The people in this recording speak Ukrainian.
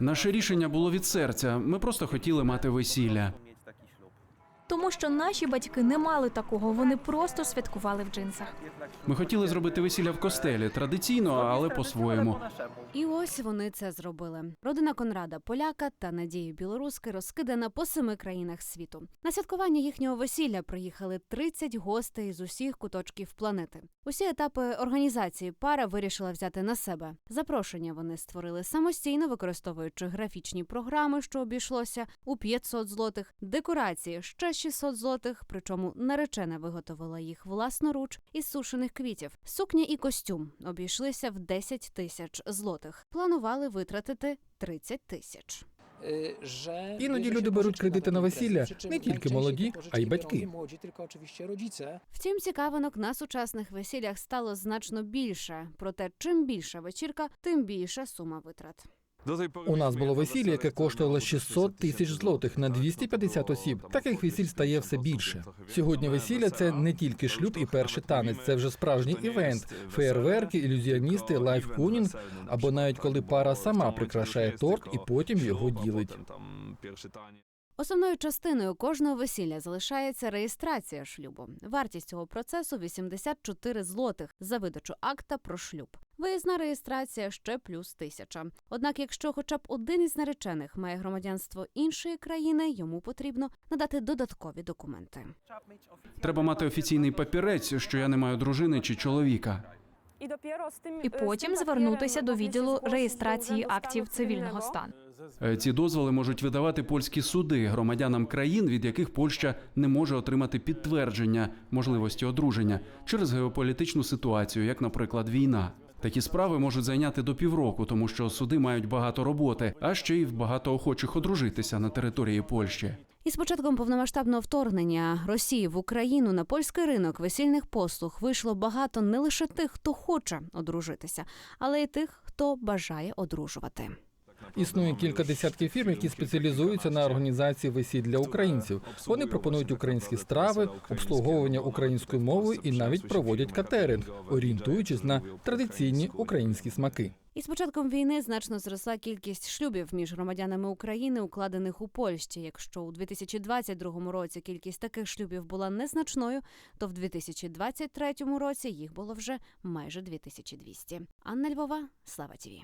Наше рішення було від серця. Ми просто хотіли мати весілля. Що наші батьки не мали такого, вони просто святкували в джинсах. Ми хотіли зробити весілля в костелі традиційно, але по-своєму. І ось вони це зробили. Родина Конрада Поляка та Надії Білоруски розкидана по семи країнах світу. На святкування їхнього весілля приїхали 30 гостей з усіх куточків планети. Усі етапи організації пара вирішила взяти на себе. Запрошення вони створили самостійно, використовуючи графічні програми, що обійшлося у 500 злотих, декорації ще 600 злотих. Причому наречена виготовила їх власноруч із сушених квітів. Сукня і костюм обійшлися в 10 тисяч злотих. Планували витратити 30 тисяч. Іноді люди беруть кредити на весілля, не тільки молоді, а й батьки. Втім, цікавинок на сучасних весіллях стало значно більше. Проте, чим більша вечірка, тим більша сума витрат. У нас було весілля, яке коштувало 600 тисяч злотих на 250 осіб. Таких весіль стає все більше. Сьогодні весілля це не тільки шлюб і перший танець, це вже справжній івент, феєрверки, ілюзіоністи, лайфкунінг, або навіть коли пара сама прикрашає торт і потім його ділить. Основною частиною кожного весілля залишається реєстрація шлюбу. Вартість цього процесу 84 злотих за видачу акта про шлюб. Виїзна реєстрація ще плюс тисяча. Однак, якщо хоча б один із наречених має громадянство іншої країни, йому потрібно надати додаткові документи. Треба мати офіційний папірець, що я не маю дружини чи чоловіка. І потім звернутися до відділу реєстрації актів цивільного стану. Е, Ці дозволи можуть видавати польські суди громадянам країн, від яких Польща не може отримати підтвердження можливості одруження через геополітичну ситуацію, як, наприклад, війна. Такі справи можуть зайняти до півроку, тому що суди мають багато роботи, а ще й багато охочих одружитися на території Польщі. І з початком повномасштабного вторгнення Росії в Україну на польський ринок весільних послуг вийшло багато не лише тих, хто хоче одружитися, але й тих, хто бажає одружувати. Існує кілька десятків фірм, які спеціалізуються на організації весіль для українців. Вони пропонують українські страви, обслуговування українською мовою і навіть проводять катеринг, орієнтуючись на традиційні українські смаки. І з початком війни значно зросла кількість шлюбів між громадянами України, укладених у Польщі. Якщо у 2022 році кількість таких шлюбів була незначною, то в 2023 році їх було вже майже 2200. Анна Львова, Слава Тіві.